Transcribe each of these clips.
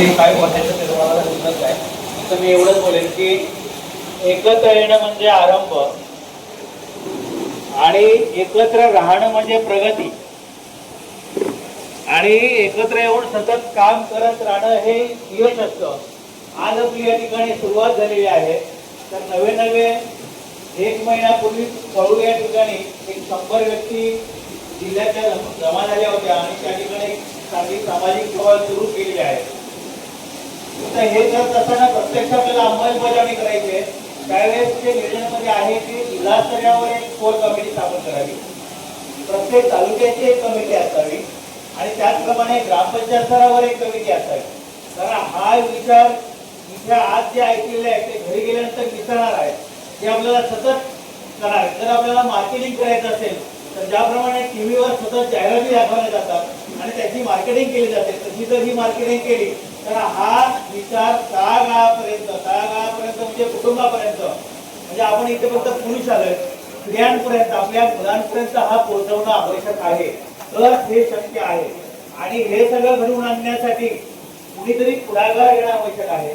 आणि काय बोलायचं ते तुम्हाला समजत आहे. तर मी एवढंच बोलेन की एकत्र येणं म्हणजे आरंभ आणि एकत्र राहणं म्हणजे प्रगती. आणि एकत्र येऊन सतत काम करत राहणं हे यश असतं. आज आपली या ठिकाणी सुरुवात झालेली आहे. तर नवे नवे एक महिन्यापूर्वी कळू या ठिकाणी एक शंभर व्यक्ती जिल्ह्याच्या जमा झाल्या होत्या आणि त्या ठिकाणी चांगली सामाजिक सेवा सुरू केलेल्या आहे तर हे जर असताना प्रत्यक्ष आपल्याला अंमलबजावणी करायची आहे. त्यावेळेस ते निर्णयामध्ये आहे की जिल्हा स्तरावर एक कोर कमिटी स्थापन करावी. प्रत्येक तालुक्याची एक कमिटी असावी आणि त्याचप्रमाणे ग्रामपंचायत स्तरावर एक कमिटी असावी. कारण हा विचार इथे आज जे ऐकलेले आहे ते घरी गेल्यानंतर विसरणार आहे. ते आपल्याला सतत करावे जर आपल्याला मार्केटिंग करायचं असेल तर ज्याप्रमाणे टी व्हीवर सतत जाहिराती दाखवल्या जातात आणि त्याची मार्केटिंग केली जाते तशी जर ही मार्केटिंग केली तर हा विचार तळागाळापर्यंत तळागाळापर्यंत म्हणजे कुटुंबापर्यंत. म्हणजे आपण इथे फक्त पुरुष आलोय. स्त्रियांपर्यंत आपल्या मुलांपर्यंत हा पोहोचवणं आवश्यक आहे. तर हे शक्य आहे. आणि हे सगळं घडवून आणण्यासाठी कुणीतरी पुढाकार घेणं आवश्यक आहे.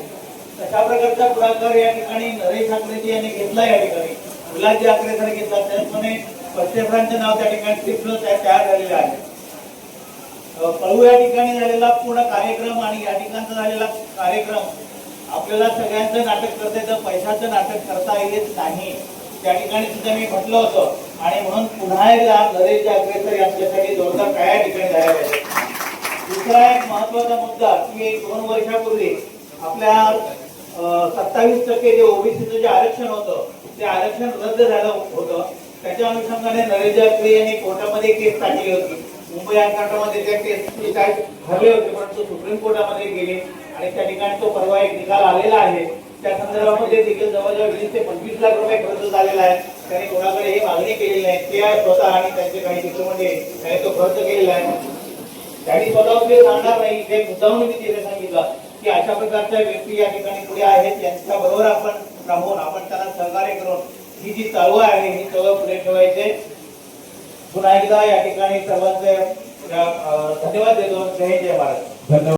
तशा प्रकारचा पुढाकार या ठिकाणी नरेश आकरेजी यांनी घेतला या ठिकाणी. मुलांची आकरे सर घेतला त्याचप्रमाणे पक्षेफरांचं नाव त्या ठिकाणी टिपलं त्या तयार झालेलं आहे अ, या ठिकाणी झालेला पूर्ण कार्यक्रम आणि या ठिकाणचा झालेला कार्यक्रम. आपल्याला सगळ्यांचं नाटक करता येतं पैशाचं नाटक करता येत नाही. त्या ठिकाणी सुद्धा मी म्हटलं होतं. आणि म्हणून पुन्हा एकदा नरेश जागरेकर यांच्यासाठी जोरदार काय ठिकाणी झाल्या पाहिजे दुसरा एक महत्त्वाचा मुद्दा की दोन वर्षापूर्वी आपल्या सत्तावीस टक्के जे ओबीसीचं जे आरक्षण होतं ते आरक्षण रद्द झालं होतं. त्याच्या अनुषंगाने नरेश जागरे यांनी कोर्टामध्ये केस टाकली होती. मुंबई हायकोर्टामध्ये त्या ठरले होते परंतु सुप्रीम कोर्टामध्ये गेले आणि त्या ठिकाणी तो परवा एक निकाल आलेला आहे. त्या संदर्भामध्ये देखील जवळजवळ वीस ते पंचवीस लाख रुपये खर्च झालेला आहे. त्यांनी कोणाकडे ही मागणी केलेली नाही. ते आहे स्वतः आणि त्यांचे काही मित्रमध्ये म्हणजे त्यांनी तो खर्च केलेला आहे. त्यांनी स्वतः ते सांगणार नाही. ते मुद्दाहून तिथे सांगितलं की अशा प्रकारच्या व्यक्ती या ठिकाणी पुढे आहेत. त्यांच्या बरोबर आपण राहून आपण त्यांना सहकार्य करून ही जी चळवळ आहे ही चळवळ पुढे ठेवायचे पुन्हा एकदा या ठिकाणी सर्वांचे धन्यवाद देतो. जय जय महाराज. धन्यवाद.